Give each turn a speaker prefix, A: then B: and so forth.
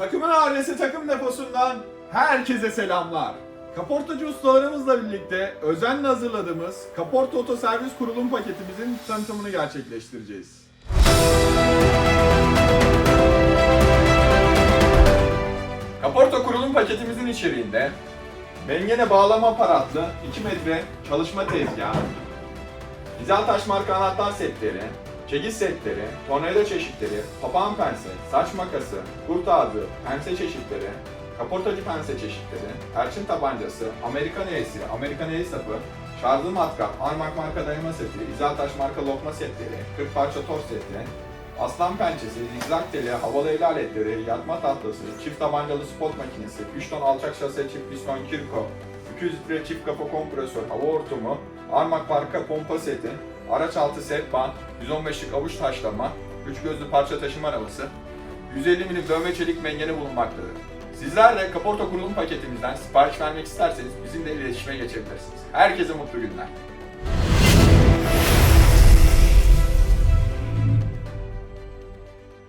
A: Takımın ailesi takım deposundan herkese selamlar. Kaportacı ustalarımızla birlikte özenle hazırladığımız Kaporta Otoservis kurulum paketimizin tanıtımını gerçekleştireceğiz. Kaporta kurulum paketimizin içeriğinde mengene bağlama aparatlı 2 metre çalışma tezgahı, Hizaltaş marka anahtar setleri, çekiç setleri, tornavida çeşitleri, papağan pense, saç makası, kurt ağzı, pense çeşitleri, kaportacı pense çeşitleri, erçin tabancası, Amerikan eğisi, Amerikan eği sapı, şarjlı matkap, Armak marka dayama seti, Hizaltaş marka lokma setleri, 40 parça toz seti, aslan pençesi, zigzag teli, havalı el aletleri, yatma tahtası, çift tabancalı spot makinesi, 3 ton alçak şase çift piston kirko, 200 litre çift kapı kompresör, hava hortumu, Armak marka pompa seti, araç altı band, 115'lik avuç taşlama, 3 gözlü parça taşıma arabası, 150 milim dövme çelik mengeni bulunmaktadır. Sizler de kaporta kurulum paketimizden sipariş vermek isterseniz bizimle iletişime geçebilirsiniz. Herkese mutlu günler.